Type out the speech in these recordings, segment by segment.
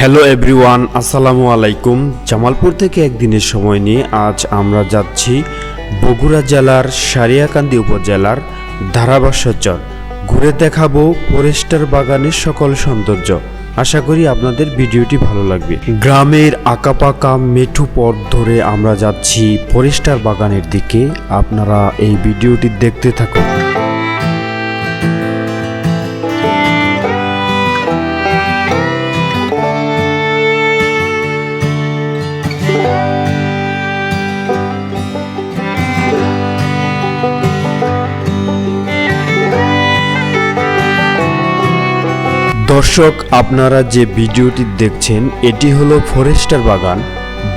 Hello everyone আসসালামু আলাইকুম। জামালপুর থেকে একদিনের সময় নিয়ে আজ আমরা যাচ্ছি বগুড়া জেলার সারিয়াকান্দি উপজেলার ধারাবাসচর ঘুরে দেখাবো ফরেস্টার বাগানের সকল সৌন্দর্য। আশা করি আপনাদের ভিডিওটি ভালো লাগবে। গ্রামের আঁকাপাকা মেঠু পথ ধরে আমরা যাচ্ছি ফরেস্টার বাগানের দিকে। আপনারা এই ভিডিওটি দেখতে থাকুন। দর্শক, আপনারা যে ভিডিওটি দেখছেন, এটি হলো ফরেস্টার বাগান।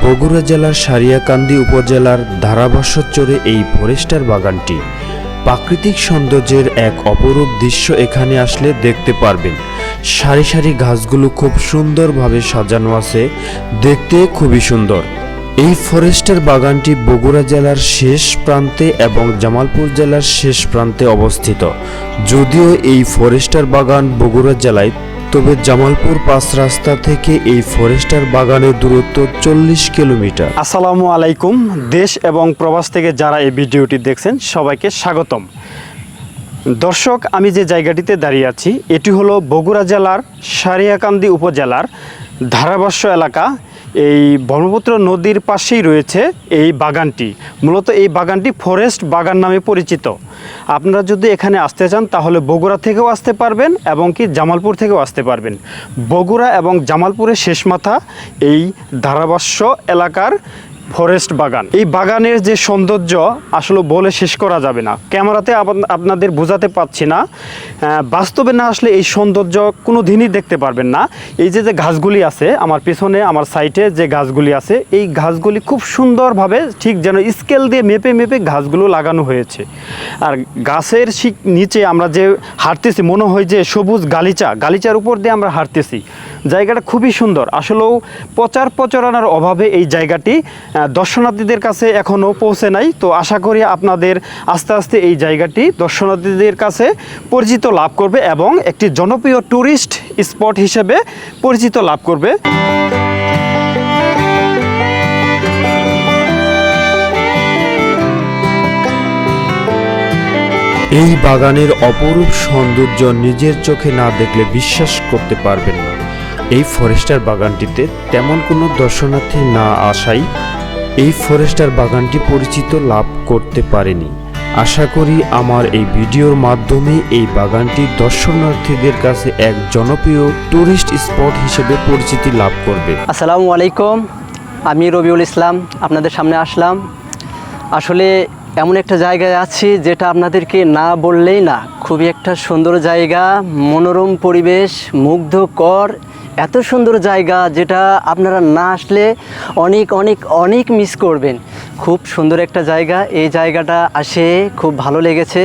বগুড়া জেলার সারিয়াকান্দি উপজেলার ধারাভাষ্যচরে এই ফরেস্টার বাগানটি। প্রাকৃতিক সৌন্দর্যের এক অপরূপ দৃশ্য এখানে আসলে দেখতে পারবেন। সারি সারি ঘাসগুলো খুব সুন্দরভাবে সাজানো আছে, দেখতে খুবই সুন্দর। এই ফরেস্টের বাগানটি বগুড়া জেলার শেষ প্রান্তে এবং জামালপুর জেলার শেষ প্রান্তে অবস্থিত। যদিও এই ফরেস্টার বাগান বগুড়া জেলায় তবে জামালপুর পাঁচ রাস্তা থেকে এই ফরেস্টার বাগানের দূরত্ব চল্লিশ কিলোমিটার। আসসালামু আলাইকুম। দেশ এবং প্রবাস থেকে যারা এই ভিডিওটি দেখছেন, সবাইকে স্বাগতম। দর্শক, আমি যে জায়গাটিতে দাঁড়িয়ে আছি, এটি হলো বগুড়া জেলার সারিয়াকান্দি উপজেলার ধারাভাষ্য এলাকা। এই ব্রহ্মপুত্র নদীর পাশেই রয়েছে এই বাগানটি। মূলত এই বাগানটি ফরেস্ট বাগান নামে পরিচিত। আপনারা যদি এখানে আসতে চান, তাহলে বগুড়া থেকেও আসতে পারবেন এবং কি জামালপুর থেকেও আসতে পারবেন। বগুড়া এবং জামালপুরের শেষ মাথা এই ধারাভাষ্য এলাকার ফরেস্ট বাগান। এই বাগানের যে সৌন্দর্য আসলে বলে শেষ করা যাবে না। ক্যামেরাতে আপনাদের বোঝাতে পাচ্ছি না। বাস্তবে না আসলে এই সৌন্দর্য কোনো দিনই দেখতে পারবেন না। এই যে যে গাছগুলি আছে, আমার পেছনে, আমার সাইটে যে গাছগুলি আছে, এই গাছগুলি খুব সুন্দরভাবে ঠিক যেন স্কেল দিয়ে মেপে মেপে গাছগুলো লাগানো হয়েছে। আর গাছের নিচে আমরা যে হাঁটতেছি, মনে হয় যে সবুজ গালিচা, গালিচার উপর দিয়ে আমরা হাঁটতেছি। জায়গাটা খুবই সুন্দর। আসলেও প্রচার প্রচারণার অভাবে এই জায়গাটি দর্শনার্থীদের কাছে এখনও পৌঁছে নাই। তো আশা করি আপনাদের আস্তে আস্তে এই জায়গাটি দর্শনার্থীদের কাছে পরিচিত লাভ করবে এবং একটি জনপ্রিয় ট্যুরিস্ট স্পট হিসেবে পরিচিত লাভ করবে। এই বাগানের অপরূপ সৌন্দর্য নিজের চোখে না দেখলে বিশ্বাস করতে পারবেন না। এই ফরেস্টার বাগানটিতে তেমন কোনো দর্শনার্থী না আসাই এই ফরেস্টার বাগানটি পরিচিত লাভ করতে পারেনি। আশা করি আমার এই ভিডিওর মাধ্যমে এই বাগানটি দর্শনার্থীদের কাছে এক জনপ্রিয় টুরিস্ট স্পট হিসেবে পরিচিতি লাভ করবে। আসসালামু আলাইকুম, আমি রবিউল ইসলাম, আপনাদের সামনে আসলাম। আসলে এমন একটা জায়গায় আছি যেটা আপনাদেরকে না বললেই না, খুবই একটা সুন্দর জায়গা, মনোরম পরিবেশ, মুগ্ধকর এত সুন্দর জায়গা যেটা আপনারা না আসলে অনেক অনেক অনেক মিস করবেন। খুব সুন্দর একটা জায়গা। এই জায়গাটা আসে, খুব ভালো লেগেছে।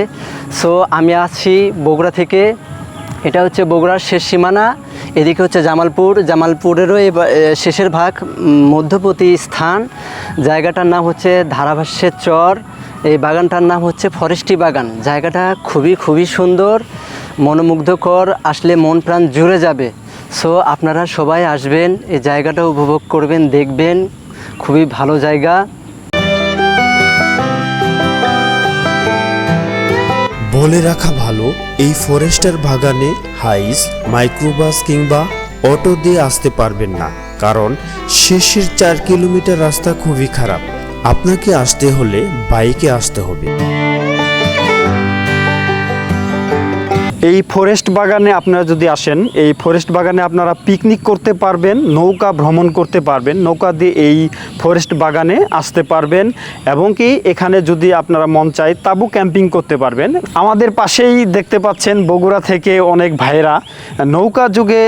সো আমি আছি বগুড়া থেকে। এটা হচ্ছে বগুড়ার শেষ সীমানা। এদিকে হচ্ছে জামালপুর। জামালপুরেরও শেষের ভাগ মধ্যপতি স্থান। জায়গাটার নাম হচ্ছে ধারাভাষ্যের চর। এই বাগানটার নাম হচ্ছে ফরেস্টি বাগান। জায়গাটা খুবই খুবই সুন্দর। মনোমুগ্ধকর। আসলে মন প্রাণ জুড়ে যাবে। সো আপনারা সবাই আসবেন, এই জায়গাটা উপভোগ করবেন, দেখবেন। খুবই ভালো জায়গা। বলে রাখা ভালো, এই ফরেস্টার বাগানে হাইস, মাইক্রোবাস কিংবা অটো দিয়ে আসতে পারবেন না। কারণ, শেষের চার কিলোমিটার রাস্তা খুবই খারাপ। আপনাকে আসতে হলে বাইকে আসতে হবে। এই ফরেস্ট বাগানে আপনারা যদি আসেন, এই ফরেস্ট বাগানে আপনারা পিকনিক করতে পারবেন, নৌকা ভ্রমণ করতে পারবেন, নৌকা দিয়ে এই ফরেস্ট বাগানে আসতে পারবেন এবং কি এখানে যদি আপনারা মন চায় তাবু ক্যাম্পিং করতে পারবেন। আমাদের পাশেই দেখতে পাচ্ছেন বগুড়া থেকে অনেক ভাইরা নৌকা যুগে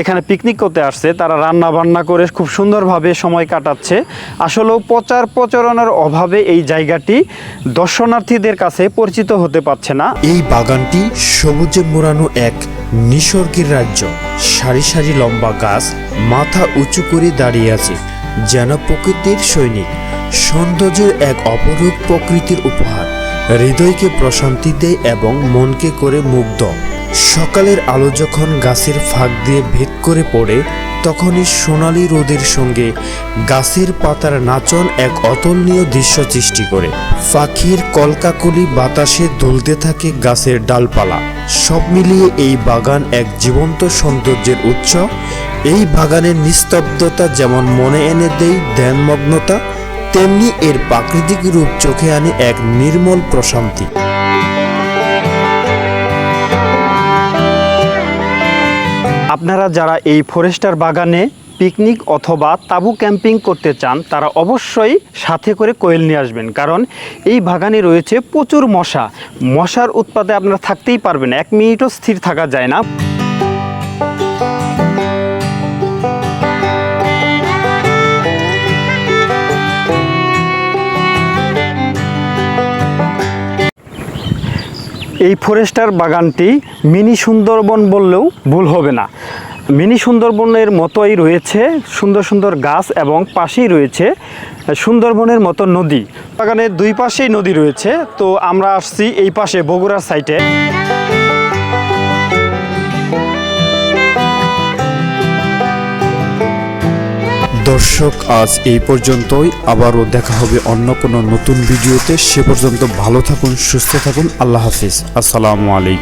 এখানে পিকনিক করতে আসছে। তারা রান্না বান্না করে খুব সুন্দরভাবে সময় কাটাচ্ছে। আসলেও প্রচার প্রচারণার অভাবে এই জায়গাটি দর্শনার্থীদের কাছে পরিচিত হতে পারছে না। এই বাগানটি সবুজে মোড়ানো এক নিসর্গের রাজ্য। সারি সারি লম্বা গাছ মাথা উঁচু করে দাঁড়িয়ে আছে, যেন প্রকৃতির সৈনিক। সৌন্দর্যের এক অপরূপ প্রকৃতির উপহার। হৃদয়কে প্রশান্তি দেয় এবং মনকে করে মুগ্ধ। সকালের আলো যখন গাছের ফাঁক দিয়ে ভেদ করে পড়ে তখনই সোনালি রোদের সঙ্গে গাছের পাতার নাচন এক অতুলনীয় দৃশ্য সৃষ্টি করে। পাখির কলকাকলি বাতাসে দুলতে থাকে গাছের ডালপালা। সব মিলিয়ে এই বাগান এক জীবন্ত সৌন্দর্যের উৎস। এই বাগানের নিস্তব্ধতা যেমন মনে এনে দেয় ধ্যানমগ্নতা, তেমনি এর প্রাকৃতিক রূপ চোখে আনে এক নির্মল প্রশান্তি। আপনারা যারা এই ফরেস্টার বাগানে পিকনিক অথবা তাঁবু ক্যাম্পিং করতে চান, তারা অবশ্যই সাথে করে কোয়েল নিয়ে আসবেন। কারণ এই বাগানে রয়েছে প্রচুর মশা। মশার উৎপাদে আপনারা থাকতেই পারবেন এক মিনিটও স্থির থাকা যায় না। এই ফরেস্টার বাগানটি মিনি সুন্দরবন বললেও ভুল হবে না। মিনি সুন্দরবনের মতোই রয়েছে, সুন্দর সুন্দর গাছ এবং পাশেই রয়েছে সুন্দরবনের মতো নদী। বাগানের দুই পাশেই নদী রয়েছে, তো আমরা আসছি এই পাশে বগুড়ার সাইটে দর্শক, আজ এই পর্যন্তই। আবারও দেখা হবে অন্য কোনো নতুন ভিডিওতে। সে পর্যন্ত ভালো থাকুন, সুস্থ থাকুন। আল্লাহ হাফিজ। আসসালামু আলাইকুম।